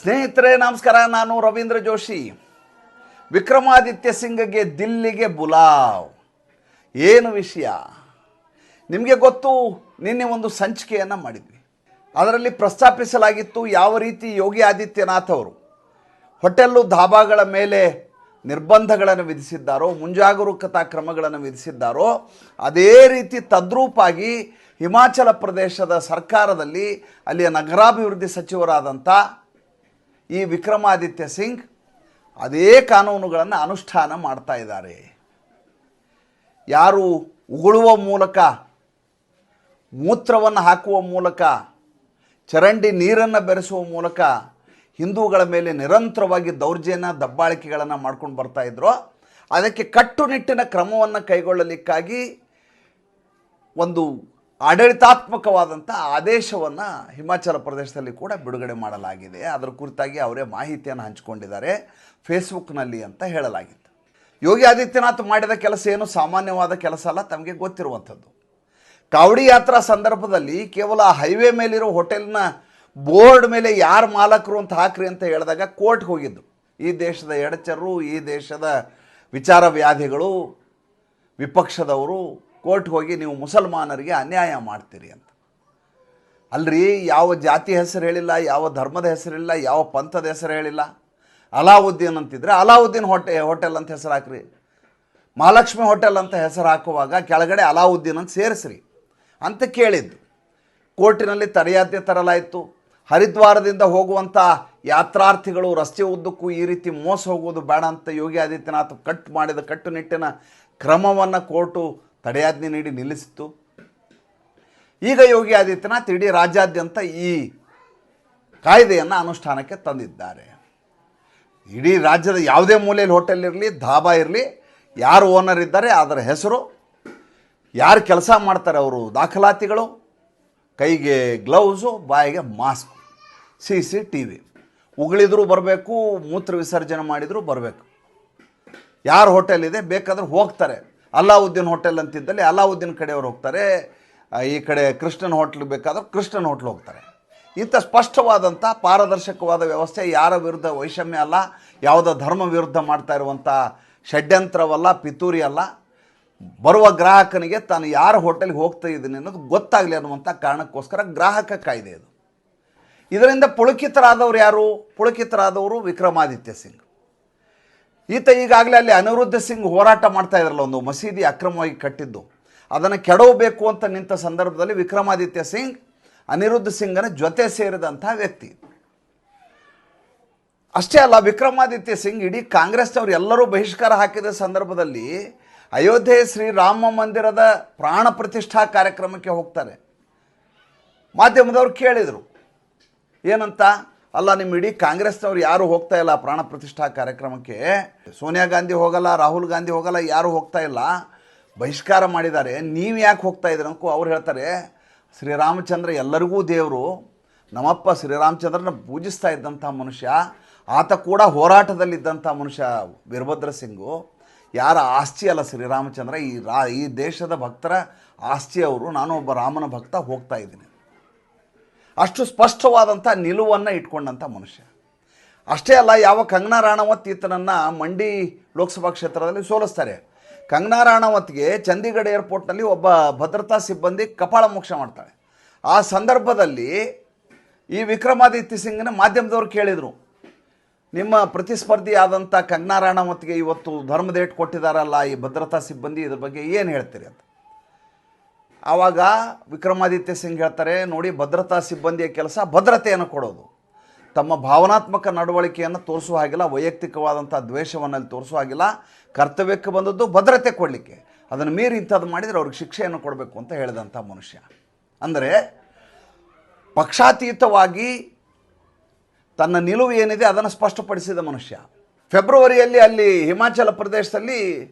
ಸ್ನೇಹಿತರೆ, ನಮಸ್ಕಾರ. ನಾನು ರವೀಂದ್ರ ಜೋಶಿ. ವಿಕ್ರಮಾದಿತ್ಯ ಸಿಂಗ್ಗೆ ದಿಲ್ಲಿಗೆ ಬುಲಾವ್. ಏನು ವಿಷಯ? ನಿಮಗೆ ಗೊತ್ತು, ನಿನ್ನೆ ಒಂದು ಸಂಚಿಕೆಯನ್ನು ಮಾಡಿದ್ವಿ. ಅದರಲ್ಲಿ ಪ್ರಸ್ತಾಪಿಸಲಾಗಿತ್ತು ಯಾವ ರೀತಿ ಯೋಗಿ ಆದಿತ್ಯನಾಥ್ ಅವರು. ಹೋಟೆಲ್ಲು ಧಾಬಾಗಳ ಮೇಲೆ ನಿರ್ಬಂಧಗಳನ್ನು ವಿಧಿಸಿದ್ದಾರೋ, ಮುಂಜಾಗರೂಕತಾ ಕ್ರಮಗಳನ್ನು ವಿಧಿಸಿದ್ದಾರೋ, ಅದೇ ರೀತಿ ತದ್ರೂಪಾಗಿ ಹಿಮಾಚಲ ಪ್ರದೇಶದ ಸರ್ಕಾರದಲ್ಲಿ ಅಲ್ಲಿಯ ನಗರಾಭಿವೃದ್ಧಿ ಸಚಿವರಾದಂಥ ಈ ವಿಕ್ರಮಾದಿತ್ಯ ಸಿಂಗ್ ಅದೇ ಕಾನೂನುಗಳನ್ನು ಅನುಷ್ಠಾನ ಮಾಡ್ತಾ ಇದ್ದಾರೆ. ಯಾರು ಉಗುಳುವ ಮೂಲಕ, ಮೂತ್ರವನ್ನು ಹಾಕುವ ಮೂಲಕ, ಚರಂಡಿ ನೀರನ್ನು ಬೆರೆಸುವ ಮೂಲಕ ಹಿಂದೂಗಳ ಮೇಲೆ ನಿರಂತರವಾಗಿ ದೌರ್ಜನ್ಯ, ದಬ್ಬಾಳಿಕೆಗಳನ್ನು ಮಾಡ್ಕೊಂಡು ಬರ್ತಾ ಇದ್ರು, ಅದಕ್ಕೆ ಕಟ್ಟುನಿಟ್ಟಿನ ಕ್ರಮವನ್ನು ಕೈಗೊಳ್ಳಲಿಕ್ಕಾಗಿ ಒಂದು ಆಡಳಿತಾತ್ಮಕವಾದಂಥ ಆದೇಶವನ್ನು ಹಿಮಾಚಲ ಪ್ರದೇಶದಲ್ಲಿ ಕೂಡ ಬಿಡುಗಡೆ ಮಾಡಲಾಗಿದೆ. ಅದರ ಕುರಿತಾಗಿ ಅವರೇ ಮಾಹಿತಿಯನ್ನು ಹಂಚಿಕೊಂಡಿದ್ದಾರೆ. ಫೇಸ್ಬುಕ್ನಲ್ಲಿ ಅಂತ ಹೇಳಲಾಗಿತ್ತು. ಯೋಗಿ ಆದಿತ್ಯನಾಥ್ ಮಾಡಿದ ಕೆಲಸ ಏನು? ಸಾಮಾನ್ಯವಾದ ಕೆಲಸ ಅಲ್ಲ, ತಮಗೆ ಗೊತ್ತಿರುವಂಥದ್ದು. ಕಾವಡಿ ಯಾತ್ರಾ ಸಂದರ್ಭದಲ್ಲಿ ಕೇವಲ ಹೈವೇ ಮೇಲಿರೋ ಹೋಟೆಲ್ನ ಬೋರ್ಡ್ ಮೇಲೆ ಯಾರು ಮಾಲಕರು ಅಂತ ಹಾಕ್ರಿ ಅಂತ ಹೇಳಿದಾಗ ಕೋರ್ಟ್ಗೆ ಹೋಗಿದ್ದು. ಈ ದೇಶದ ಎಡಚರು, ಈ ದೇಶದ ವಿಚಾರ ವ್ಯಾಧಿಗಳು, ವಿಪಕ್ಷದವರು ಕೋರ್ಟ್ಗೆ ಹೋಗಿ ನೀವು ಮುಸಲ್ಮಾನರಿಗೆ ಅನ್ಯಾಯ ಮಾಡ್ತೀರಿ ಅಂತ. ಅಲ್ರಿ, ಯಾವ ಜಾತಿ ಹೆಸರು ಹೇಳಿಲ್ಲ, ಯಾವ ಧರ್ಮದ ಹೆಸರು ಹೇಳಿಲ್ಲ, ಯಾವ ಪಂಥದ ಹೆಸರು ಹೇಳಿಲ್ಲ. ಅಲಾವುದ್ದೀನ್ ಅಂತಿದ್ರೆ ಅಲಾವುದ್ದೀನ್ ಹೋಟೆ, ಹೋಟೆಲ್ ಅಂತ ಹೆಸರು ಹಾಕ್ರಿ. ಮಹಾಲಕ್ಷ್ಮಿ ಹೋಟೆಲ್ ಅಂತ ಹೆಸರು ಹಾಕುವಾಗ ಕೆಳಗಡೆ ಅಲಾವುದ್ದೀನ್ ಅಂತ ಸೇರಿಸ್ರಿ ಅಂತ ಕೇಳಿದ್ದು. ಕೋರ್ಟಿನಲ್ಲಿ ತಡೆಯಾಜ್ಞೆ ತರಲಾಯಿತು. ಹರಿದ್ವಾರದಿಂದ ಹೋಗುವಂಥ ಯಾತ್ರಾರ್ಥಿಗಳು ರಸ್ತೆ ಉದ್ದಕ್ಕೂ ಈ ರೀತಿ ಮೋಸ ಹೋಗುವುದು ಬೇಡ ಅಂತ ಯೋಗಿ ಆದಿತ್ಯನಾಥ್ ಕಟ್ ಮಾಡಿದ ಕಟ್ಟುನಿಟ್ಟಿನ ಕ್ರಮವನ್ನು ಕೋರ್ಟು ತಡೆಯಾಜ್ಞೆ ನೀಡಿ ನಿಲ್ಲಿಸಿತ್ತು. ಈಗ ಯೋಗಿ ಆದಿತ್ಯನಾಥ್ ಇಡೀ ರಾಜ್ಯಾದ್ಯಂತ ಈ ಕಾಯ್ದೆಯನ್ನು ಅನುಷ್ಠಾನಕ್ಕೆ ತಂದಿದ್ದಾರೆ. ಇಡೀ ರಾಜ್ಯದ ಯಾವುದೇ ಮೂಲೆಯಲ್ಲಿ ಹೋಟೆಲ್ ಇರಲಿ ಧಾಬಾ ಇರಲಿ, ಯಾರು ಓನರ್ ಇದ್ದಾರೆ, ಅದರ ಹೆಸರು, ಯಾರು ಕೆಲಸ ಮಾಡ್ತಾರೆ ಅವರು ದಾಖಲಾತಿಗಳು, ಕೈಗೆ ಗ್ಲೌಸು ಬಾಯಿಗೆ mask C C T V. ಉಗುಳಿದ್ರೂ ಬರಬೇಕು, ಮೂತ್ರ ವಿಸರ್ಜನೆ ಮಾಡಿದರೂ ಬರಬೇಕು. ಯಾರು ಹೋಟೆಲ್ ಇದೆ, ಬೇಕಾದ್ರೆ ಹೋಗ್ತಾರೆ. ಅಲ್ಲಾವುದ್ದೀನ್ ಹೋಟೆಲ್ ಅಂತಿದ್ದಲ್ಲಿ ಅಲ್ಲಾವುದ್ದೀನ್ ಕಡೆಯವ್ರು ಹೋಗ್ತಾರೆ. ಈ ಕಡೆ ಕೃಷ್ಣನ್ ಹೋಟ್ಲ್ ಬೇಕಾದ್ರೆ ಕೃಷ್ಣನ್ ಹೋಟ್ಲ್ ಹೋಗ್ತಾರೆ. ಇಂಥ ಸ್ಪಷ್ಟವಾದಂಥ ಪಾರದರ್ಶಕವಾದ ವ್ಯವಸ್ಥೆ ಯಾರ ವಿರುದ್ಧ ವೈಷಮ್ಯ ಅಲ್ಲ, ಯಾವುದೋ ಧರ್ಮ ವಿರುದ್ಧ ಮಾಡ್ತಾ ಇರುವಂಥ ಷಡ್ಯಂತ್ರವಲ್ಲ, ಪಿತೂರಿ ಅಲ್ಲ. ಬರುವ ಗ್ರಾಹಕನಿಗೆ ತಾನು ಯಾರ ಹೋಟೆಲ್ಗೆ ಹೋಗ್ತಾ ಇದ್ದೀನಿ ಅನ್ನೋದು ಗೊತ್ತಾಗಲಿ ಅನ್ನುವಂಥ ಕಾರಣಕ್ಕೋಸ್ಕರ ಗ್ರಾಹಕ ಕಾಯ್ದೆ ಇದು. ಇದರಿಂದ ಪುಳಕಿತರಾದವರು ಯಾರು? ಪುಳಕಿತರಾದವರು ವಿಕ್ರಮಾದಿತ್ಯ ಸಿಂಗ್. ಈತ ಈಗಾಗಲೇ ಅಲ್ಲಿ ಅನಿರುದ್ಧ ಸಿಂಗ್ ಹೋರಾಟ ಮಾಡ್ತಾ ಇದ್ರಲ್ಲ, ಒಂದು ಮಸೀದಿ ಅಕ್ರಮವಾಗಿ ಕಟ್ಟಿದ್ದು. ಅದನ್ನು ಕೆಡವಬೇಕು ಅಂತ ನಿಂತ ಸಂದರ್ಭದಲ್ಲಿ ವಿಕ್ರಮಾದಿತ್ಯ ಸಿಂಗ್, ಅನಿರುದ್ಧ ಸಿಂಗನ ಜೊತೆ ಸೇರಿದಂಥ ವ್ಯಕ್ತಿ. ಅಷ್ಟೇ ಅಲ್ಲ, ವಿಕ್ರಮಾದಿತ್ಯ ಸಿಂಗ್ ಇಡೀ ಕಾಂಗ್ರೆಸ್ನವರು ಎಲ್ಲರೂ ಬಹಿಷ್ಕಾರ ಹಾಕಿದ ಸಂದರ್ಭದಲ್ಲಿ ಅಯೋಧ್ಯೆ ಶ್ರೀರಾಮ ಮಂದಿರದ ಪ್ರಾಣ ಪ್ರತಿಷ್ಠಾ ಕಾರ್ಯಕ್ರಮಕ್ಕೆ ಹೋಗ್ತಾರೆ. ಮಾಧ್ಯಮದವರು ಕೇಳಿದರು, ಏನಂತ? ಅಲ್ಲ ನಿಮ್ಮ ಇಡೀ ಕಾಂಗ್ರೆಸ್ನವ್ರು ಯಾರು ಹೋಗ್ತಾ ಇಲ್ಲ ಪ್ರಾಣ ಪ್ರತಿಷ್ಠಾ ಕಾರ್ಯಕ್ರಮಕ್ಕೆ. ಸೋನಿಯಾ ಗಾಂಧಿ ಹೋಗಲ್ಲ, ರಾಹುಲ್ ಗಾಂಧಿ ಹೋಗಲ್ಲ, ಯಾರು ಹೋಗ್ತಾ ಇಲ್ಲ. ಬಹಿಷ್ಕಾರ ಮಾಡಿದ್ದಾರೆ. ನೀವು ಯಾಕೆ ಹೋಗ್ತಾ ಇದ್ದೀರ ಅನ್ಕೋ ಅವ್ರು ಹೇಳ್ತಾರೆ. ಶ್ರೀರಾಮಚಂದ್ರ ಎಲ್ಲರಿಗೂ ದೇವರು. ನಮ್ಮಪ್ಪ ಶ್ರೀರಾಮಚಂದ್ರನ ಪೂಜಿಸ್ತಾ ಇದ್ದಂಥ ಮನುಷ್ಯ. ಆತ ಕೂಡ ಹೋರಾಟದಲ್ಲಿದ್ದಂಥ ಮನುಷ್ಯ ವೀರಭದ್ರ ಸಿಂಗು. ಯಾರ ಆಸ್ತಿ ಅಲ್ಲ ಶ್ರೀರಾಮಚಂದ್ರ. ಈ ರಾ, ಈ ದೇಶದ ಭಕ್ತರ ಆಸ್ತಿಯವರು ನಾನು ಒಬ್ಬ ರಾಮನ ಭಕ್ತ ಹೋಗ್ತಾ ಇದ್ದೀನಿ. ಅಷ್ಟು ಸ್ಪಷ್ಟವಾದಂಥ ನಿಲುವನ್ನು ಇಟ್ಕೊಂಡಂಥ ಮನುಷ್ಯ. ಅಷ್ಟೇ ಅಲ್ಲ, ಯಾವ ಕಂಗನಾ ರಾಣಾವತ್ ಈತನನ್ನು ಮಂಡಿ ಲೋಕಸಭಾ ಕ್ಷೇತ್ರದಲ್ಲಿ ಸೋಲಿಸ್ತಾರೆ. ಕಂಗನಾ ರಾಣಾವತ್ಗೆ ಚಂಡೀಗಢ ಏರ್ಪೋರ್ಟ್ನಲ್ಲಿ ಒಬ್ಬ ಭದ್ರತಾ ಸಿಬ್ಬಂದಿ ಕಪಾಳ ಮೋಕ್ಷ ಮಾಡ್ತಾಳೆ. ಆ ಸಂದರ್ಭದಲ್ಲಿ ಈ ವಿಕ್ರಮಾದಿತ್ಯ ಸಿಂಗ್ನ ಮಾಧ್ಯಮದವ್ರು ಕೇಳಿದರು, ನಿಮ್ಮ ಪ್ರತಿಸ್ಪರ್ಧಿ ಆದಂಥ ಕಂಗನಾ ರಾಣವತ್ಗೆ ಇವತ್ತು ಧರ್ಮದೇಟ್ ಕೊಟ್ಟಿದ್ದಾರಲ್ಲ ಈ ಭದ್ರತಾ ಸಿಬ್ಬಂದಿ ಇದ್ರ ಬಗ್ಗೆ ಏನು ಹೇಳ್ತೀರಿ ಅಂತ. ಆವಾಗ ವಿಕ್ರಮಾದಿತ್ಯ ಸಿಂಗ್ ಹೇಳ್ತಾರೆ, ನೋಡಿ, ಭದ್ರತಾ ಸಿಬ್ಬಂದಿಯ ಕೆಲಸ ಭದ್ರತೆಯನ್ನು ಕೊಡೋದು. ತಮ್ಮ ಭಾವನಾತ್ಮಕ ನಡವಳಿಕೆಯನ್ನು ತೋರಿಸುವ ಹಾಗಿಲ್ಲ, ವೈಯಕ್ತಿಕವಾದಂಥ ದ್ವೇಷವನ್ನು ಅಲ್ಲಿ ತೋರಿಸುವ ಹಾಗಿಲ್ಲ. ಕರ್ತವ್ಯಕ್ಕೆ ಬಂದದ್ದು ಭದ್ರತೆ ಕೊಡಲಿಕ್ಕೆ. ಅದನ್ನು ಮೀರಿ ಇಂಥದ್ದು ಮಾಡಿದರೆ ಅವ್ರಿಗೆ ಶಿಕ್ಷೆಯನ್ನು ಕೊಡಬೇಕು ಅಂತ ಹೇಳಿದಂಥ ಮನುಷ್ಯ. ಅಂದರೆ, ಪಕ್ಷಾತೀತವಾಗಿ ತನ್ನ ನಿಲುವು ಏನಿದೆ ಅದನ್ನು ಸ್ಪಷ್ಟಪಡಿಸಿದ ಮನುಷ್ಯ. ಫೆಬ್ರವರಿಯಲ್ಲಿ ಅಲ್ಲಿ ಹಿಮಾಚಲ ಪ್ರದೇಶದಲ್ಲಿ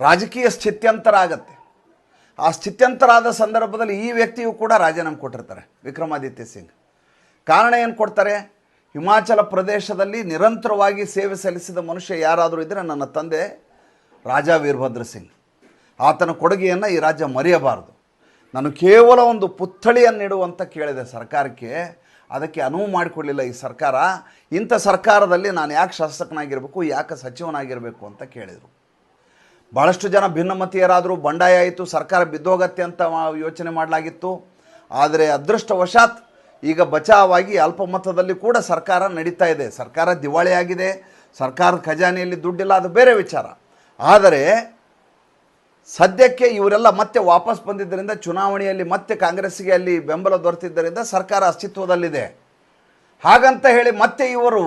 ರಾಜಕೀಯ ಸ್ಥಿತ್ಯಂತರ ಆಗತ್ತೆ ಆ ಸ್ಥಿತ್ಯಂತರ ಆದ ಸಂದರ್ಭದಲ್ಲಿ ಈ ವ್ಯಕ್ತಿಯು ಕೂಡ ರಾಜೀನಾಮೆ ಕೊಟ್ಟಿರ್ತಾರೆ, ವಿಕ್ರಮಾದಿತ್ಯ ಸಿಂಗ್. ಕಾರಣ ಏನು ಕೊಡ್ತಾರೆ? ಹಿಮಾಚಲ ಪ್ರದೇಶದಲ್ಲಿ ನಿರಂತರವಾಗಿ ಸೇವೆ ಸಲ್ಲಿಸಿದ ಮನುಷ್ಯ ಯಾರಾದರೂ ಇದ್ದರೆ ನನ್ನ ತಂದೆ ರಾಜ ವೀರಭದ್ರ ಸಿಂಗ್. ಆತನ ಕೊಡುಗೆಯನ್ನು ಈ ರಾಜ್ಯ ಮರೆಯಬಾರದು. ನಾನು ಕೇವಲ ಒಂದು ಪುತ್ಥಳಿಯನ್ನಿಡುವಂತ ಕೇಳಿದೆ ಸರ್ಕಾರಕ್ಕೆ. ಅದಕ್ಕೆ ಅನುವು ಮಾಡಿಕೊಡಲಿಲ್ಲ ಈ ಸರ್ಕಾರ. ಇಂಥ ಸರ್ಕಾರದಲ್ಲಿ ನಾನು ಯಾಕೆ ಶಾಸಕನಾಗಿರಬೇಕು, ಯಾಕೆ ಸಚಿವನಾಗಿರಬೇಕು ಅಂತ ಕೇಳಿದರು. ಭಾಳಷ್ಟು ಜನ ಭಿನ್ನಮತೀಯರಾದರೂ ಬಂಡಾಯ ಆಯಿತು, ಸರ್ಕಾರ ಬಿದ್ದೋಗತ್ತೆ ಅಂತ ಯೋಚನೆ ಮಾಡಲಾಗಿತ್ತು. ಆದರೆ ಅದೃಷ್ಟವಶಾತ್ ಈಗ ಬಚಾವಾಗಿ ಅಲ್ಪಮತದಲ್ಲಿ ಕೂಡ ಸರ್ಕಾರ ನಡೀತಾ ಇದೆ. ಸರ್ಕಾರ ದಿವಾಳಿಯಾಗಿದೆ ಸರ್ಕಾರದ ಖಜಾನೆಯಲ್ಲಿ ದುಡ್ಡಿಲ್ಲ, ಅದು ಬೇರೆ ವಿಚಾರ. ಆದರೆ ಸದ್ಯಕ್ಕೆ ಇವರೆಲ್ಲ ಮತ್ತೆ ವಾಪಸ್ ಬಂದಿದ್ದರಿಂದ, ಚುನಾವಣೆಯಲ್ಲಿ ಮತ್ತೆ ಕಾಂಗ್ರೆಸ್ಗೆ ಅಲ್ಲಿ ಬೆಂಬಲ ದೊರೆತಿದ್ದರಿಂದ ಸರ್ಕಾರ ಅಸ್ತಿತ್ವದಲ್ಲಿದೆ. ಹಾಗಂತ ಹೇಳಿ ಮತ್ತೆ ಇವರು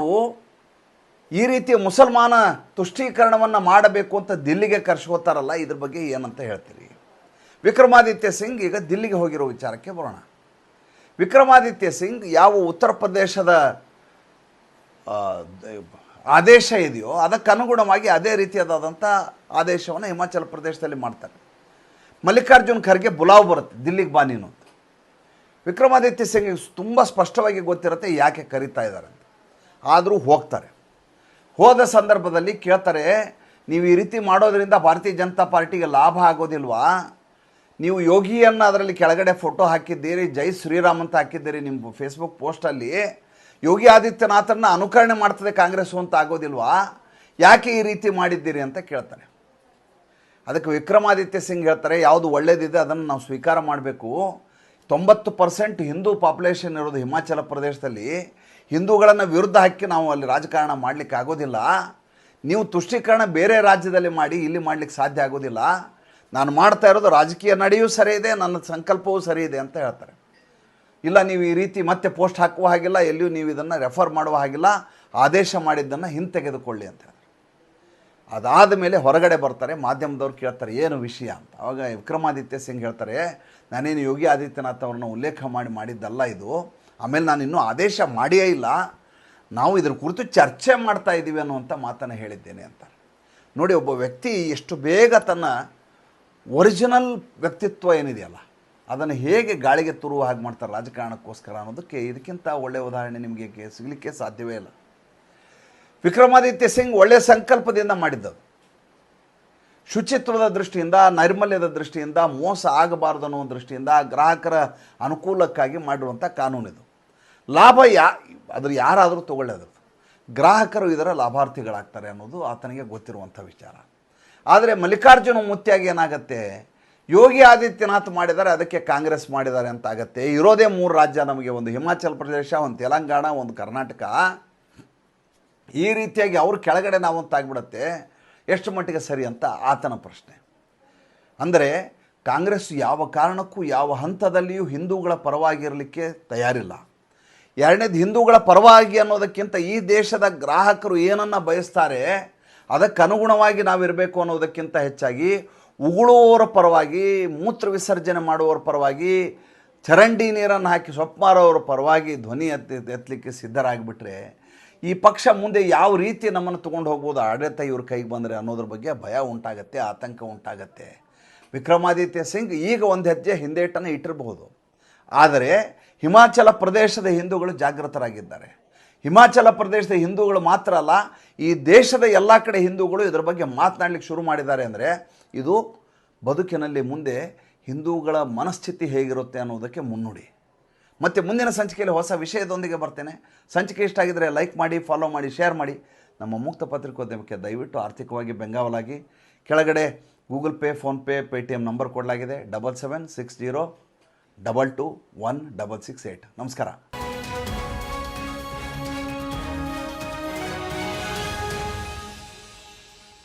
ಈ ರೀತಿ ಮುಸಲ್ಮಾನ ತುಷ್ಟೀಕರಣವನ್ನು ಮಾಡಬೇಕು ಅಂತ ದಿಲ್ಲಿಗೆ ಕರ್ಸ್ಕೋತಾರಲ್ಲ, ಇದ್ರ ಬಗ್ಗೆ ಏನಂತ ಹೇಳ್ತೀರಿ? ವಿಕ್ರಮಾದಿತ್ಯ ಸಿಂಗ್ ಈಗ ದಿಲ್ಲಿಗೆ ಹೋಗಿರೋ ವಿಚಾರಕ್ಕೆ ಬರೋಣ. ವಿಕ್ರಮಾದಿತ್ಯ ಸಿಂಗ್ ಯಾವ ಉತ್ತರ ಪ್ರದೇಶದ ಆದೇಶ ಇದೆಯೋ ಅದಕ್ಕೆ ಅನುಗುಣವಾಗಿ ಅದೇ ರೀತಿಯಾದಂಥ ಆದೇಶವನ್ನು ಹಿಮಾಚಲ ಪ್ರದೇಶದಲ್ಲಿ ಮಾಡ್ತಾರೆ. ಮಲ್ಲಿಕಾರ್ಜುನ್ ಖರ್ಗೆ ಬುಲಾವ್ ಬರುತ್ತೆ, ದಿಲ್ಲಿಗೆ ಬಾ ಅಂತ. ವಿಕ್ರಮಾದಿತ್ಯ ಸಿಂಗ್ ತುಂಬ ಸ್ಪಷ್ಟವಾಗಿ ಗೊತ್ತಿರುತ್ತೆ ಯಾಕೆ ಕರಿತಾ ಇದ್ದಾರೆ ಅಂತ. ಆದರೂ ಹೋಗ್ತಾರೆ. ಹೋದ ಸಂದರ್ಭದಲ್ಲಿ ಕೇಳ್ತಾರೆ, ನೀವು ಈ ರೀತಿ ಮಾಡೋದ್ರಿಂದ ಭಾರತೀಯ ಜನತಾ ಪಾರ್ಟಿಗೆ ಲಾಭ ಆಗೋದಿಲ್ವಾ? ನೀವು ಯೋಗಿಯನ್ನು ಅದರಲ್ಲಿ ಕೆಳಗಡೆ ಫೋಟೋ ಹಾಕಿದ್ದೀರಿ, ಜೈ ಶ್ರೀರಾಮ್ ಅಂತ ಹಾಕಿದ್ದೀರಿ ನಿಮ್ಮ ಫೇಸ್ಬುಕ್ ಪೋಸ್ಟಲ್ಲಿ ಯೋಗಿ ಆದಿತ್ಯನಾಥನ್ನ ಅನುಕರಣೆ ಮಾಡ್ತದೆ ಕಾಂಗ್ರೆಸ್ ಅಂತ ಆಗೋದಿಲ್ವಾ? ಯಾಕೆ ಈ ರೀತಿ ಮಾಡಿದ್ದೀರಿ? ಅಂತ ಕೇಳ್ತಾರೆ. ಅದಕ್ಕೆ ವಿಕ್ರಮಾದಿತ್ಯ ಸಿಂಗ್ ಹೇಳ್ತಾರೆ, ಯಾವುದು ಒಳ್ಳೇದಿದೆ ಅದನ್ನು ನಾವು ಸ್ವೀಕಾರ ಮಾಡಬೇಕು. ತೊಂಬತ್ತು ಪರ್ಸೆಂಟ್ ಹಿಂದೂ ಪಾಪ್ಯುಲೇಷನ್ ಇರೋದು ಹಿಮಾಚಲ ಪ್ರದೇಶದಲ್ಲಿ. ಹಿಂದೂಗಳನ್ನು ವಿರುದ್ಧ ಹಾಕಿ ನಾವು ಅಲ್ಲಿ ರಾಜಕಾರಣ ಮಾಡಲಿಕ್ಕೆ ಆಗೋದಿಲ್ಲ. ನೀವು ತುಷ್ಟೀಕರಣ ಬೇರೆ ರಾಜ್ಯದಲ್ಲಿ ಮಾಡಿ ಇಲ್ಲಿ ಮಾಡಲಿಕ್ಕೆ ಸಾಧ್ಯ ಆಗೋದಿಲ್ಲ. ನಾನು ಮಾಡ್ತಾ ಇರೋದು ರಾಜಕೀಯ ನಡೆಯೂ ಸರಿ ಇದೆ, ನನ್ನ ಸಂಕಲ್ಪವೂ ಸರಿ ಇದೆ ಅಂತ ಹೇಳ್ತಾರೆ. ಇಲ್ಲ, ನೀವು ಈ ರೀತಿ ಮತ್ತೆ ಪೋಸ್ಟ್ ಹಾಕುವ ಹಾಗಿಲ್ಲ, ಎಲ್ಲಿಯೂ ನೀವು ಇದನ್ನು ರೆಫರ್ ಮಾಡುವ ಹಾಗಿಲ್ಲ, ಆದೇಶ ಮಾಡಿದ್ದನ್ನು ಹಿಂತೆಗೆದುಕೊಳ್ಳಿ ಅಂತ ಹೇಳ್ತಾರೆ. ಅದಾದ ಮೇಲೆ ಹೊರಗಡೆ ಬರ್ತಾರೆ, ಮಾಧ್ಯಮದವ್ರು ಕೇಳ್ತಾರೆ, ಏನು ವಿಷಯ ಅಂತ. ಅವಾಗ ವಿಕ್ರಮಾದಿತ್ಯ ಸಿಂಗ್ ಹೇಳ್ತಾರೆ, ನಾನೇನು ಯೋಗಿ ಆದಿತ್ಯನಾಥ್ ಅವ್ರನ್ನ ಉಲ್ಲೇಖ ಮಾಡಿ ಮಾಡಿದ್ದಲ್ಲ ಇದು. ಆಮೇಲೆ ನಾನು ಇನ್ನೂ ಆದೇಶ ಮಾಡಿಯೇ ಇಲ್ಲ. ನಾವು ಇದ್ರ ಕುರಿತು ಚರ್ಚೆ ಮಾಡ್ತಾ ಇದ್ದೀವಿ ಅನ್ನುವಂಥ ಮಾತನ್ನು ಹೇಳಿದ್ದೇನೆ ಅಂತಾರೆ ನೋಡಿ, ಒಬ್ಬ ವ್ಯಕ್ತಿ ಎಷ್ಟು ಬೇಗ ತನ್ನ ಒರಿಜಿನಲ್ ವ್ಯಕ್ತಿತ್ವ ಏನಿದೆಯಲ್ಲ, ಅದನ್ನು ಹೇಗೆ ಗಾಳಿಗೆ ತುರುವ ಹಾಗೆ ಮಾಡ್ತಾರೆ ರಾಜಕಾರಣಕ್ಕೋಸ್ಕರ ಅನ್ನೋದಕ್ಕೆ ಇದಕ್ಕಿಂತ ಒಳ್ಳೆಯ ಉದಾಹರಣೆ ನಿಮಗೆ ಸಿಗಲಿಕ್ಕೆ ಸಾಧ್ಯವೇ ಇಲ್ಲ. ವಿಕ್ರಮಾದಿತ್ಯ ಸಿಂಗ್ ಒಳ್ಳೆಯ ಸಂಕಲ್ಪದಿಂದ ಮಾಡಿದ್ದದು ಶುಚಿತ್ವದ ದೃಷ್ಟಿಯಿಂದ, ನೈರ್ಮಲ್ಯದ ದೃಷ್ಟಿಯಿಂದ, ಮೋಸ ಆಗಬಾರ್ದು ಅನ್ನೋ ದೃಷ್ಟಿಯಿಂದ ಗ್ರಾಹಕರ ಅನುಕೂಲಕ್ಕಾಗಿ ಮಾಡಿರುವಂಥ ಕಾನೂನಿದು. ಲಾಭ ಯಾ, ಅದ್ರ ಯಾರಾದರೂ ತೊಗೊಳ್ಳೋದು ಗ್ರಾಹಕರು ಇದರ ಲಾಭಾರ್ಥಿಗಳಾಗ್ತಾರೆ ಅನ್ನೋದು ಆತನಿಗೆ ಗೊತ್ತಿರುವಂಥ ವಿಚಾರ. ಆದರೆ ಮಲ್ಲಿಕಾರ್ಜುನ ಮುತ್ಯಾಗಿ ಏನಾಗುತ್ತೆ? ಯೋಗಿ ಆದಿತ್ಯನಾಥ್ ಮಾಡಿದ್ದಾರೆ, ಅದಕ್ಕೆ ಕಾಂಗ್ರೆಸ್ ಮಾಡಿದ್ದಾರೆ ಅಂತ ಆಗುತ್ತೆ ಇರೋದೇ ಮೂರು ರಾಜ್ಯ ನಮಗೆ, ಒಂದು ಹಿಮಾಚಲ ಪ್ರದೇಶ, ಒಂದು ತೆಲಂಗಾಣ, ಒಂದು ಕರ್ನಾಟಕ. ಈ ರೀತಿಯಾಗಿ ಅವ್ರ ಕೆಳಗಡೆ ನಾವು ಅಂತ ಆಗ್ಬಿಡತ್ತೆ. ಎಷ್ಟು ಮಟ್ಟಿಗೆ ಸರಿ ಅಂತ ಆತನ ಪ್ರಶ್ನೆ. ಅಂದರೆ ಕಾಂಗ್ರೆಸ್ ಯಾವ ಕಾರಣಕ್ಕೂ ಯಾವ ಹಂತದಲ್ಲಿಯೂ ಹಿಂದೂಗಳ ಪರವಾಗಿರಲಿಕ್ಕೆ ತಯಾರಿಲ್ಲ. ಎರಡನೇದು ಹಿಂದೂಗಳ ಪರವಾಗಿ ಅನ್ನೋದಕ್ಕಿಂತ ಈ ದೇಶದ ಗ್ರಾಹಕರು ಏನನ್ನು ಬಯಸ್ತಾರೆ, ಅದಕ್ಕೆ ಅನುಗುಣವಾಗಿ ನಾವಿರಬೇಕು ಅನ್ನೋದಕ್ಕಿಂತ ಹೆಚ್ಚಾಗಿ ಉಗುಳುವವರ ಪರವಾಗಿ, ಮೂತ್ರ ವಿಸರ್ಜನೆ ಮಾಡುವವರ ಪರವಾಗಿ, ಚರಂಡಿ ನೀರನ್ನು ಹಾಕಿ ಸೊಪ್ಪು ಮಾರೋವ್ರ ಪರವಾಗಿ ಧ್ವನಿ ಎತ್ತಿ, ಎತ್ತಲಿಕ್ಕೆ ಸಿದ್ಧರಾಗಿಬಿಟ್ರೆ ಈ ಪಕ್ಷ ಮುಂದೆ ಯಾವ ರೀತಿ ನಮ್ಮನ್ನು ತೊಗೊಂಡು ಹೋಗ್ಬೋದು, ಆಡಳಿತ ಇವ್ರ ಕೈಗೆ ಬಂದರೆ ಅನ್ನೋದ್ರ ಬಗ್ಗೆ ಭಯ ಉಂಟಾಗತ್ತೆ, ಆತಂಕ ಉಂಟಾಗತ್ತೆ. ವಿಕ್ರಮಾದಿತ್ಯ ಸಿಂಗ್ ಈಗ ಒಂದು ಹೆಜ್ಜೆ ಹಿಂದೇಟನ್ನು ಇಟ್ಟಿರಬಹುದು. ಆದರೆ ಹಿಮಾಚಲ ಪ್ರದೇಶದ ಹಿಂದೂಗಳು ಜಾಗೃತರಾಗಿದ್ದಾರೆ. ಹಿಮಾಚಲ ಪ್ರದೇಶದ ಹಿಂದೂಗಳು ಮಾತ್ರ ಅಲ್ಲ, ಈ ದೇಶದ ಎಲ್ಲ ಕಡೆ ಹಿಂದೂಗಳು ಇದರ ಬಗ್ಗೆ ಮಾತನಾಡಲಿಕ್ಕೆ ಶುರು ಮಾಡಿದ್ದಾರೆ ಅಂದರೆ, ಇದು ಬದುಕಿನಲ್ಲಿ ಮುಂದೆ ಹಿಂದೂಗಳ ಮನಸ್ಥಿತಿ ಹೇಗಿರುತ್ತೆ ಅನ್ನೋದಕ್ಕೆ ಮುನ್ನುಡಿ. ಮತ್ತು ಮುಂದಿನ ಸಂಚಿಕೆಯಲ್ಲಿ ಹೊಸ ವಿಷಯದೊಂದಿಗೆ ಬರ್ತೇನೆ. ಸಂಚಿಕೆ ಇಷ್ಟ ಆಗಿದ್ದರೆ ಲೈಕ್ ಮಾಡಿ ಫಾಲೋ ಮಾಡಿ ಶೇರ್ ಮಾಡಿ. ನಮ್ಮ ಮುಕ್ತ ಪತ್ರಿಕೋದ್ಯಮಕ್ಕೆ ದಯವಿಟ್ಟು ಆರ್ಥಿಕವಾಗಿ ಬೆಂಗಾವಲಾಗಿ. ಕೆಳಗಡೆ Google Pay PhonePe Paytm number ಕೊಡಲಾಗಿದೆ. Double seven, six zero double two one double six eight ನಮಸ್ಕಾರ.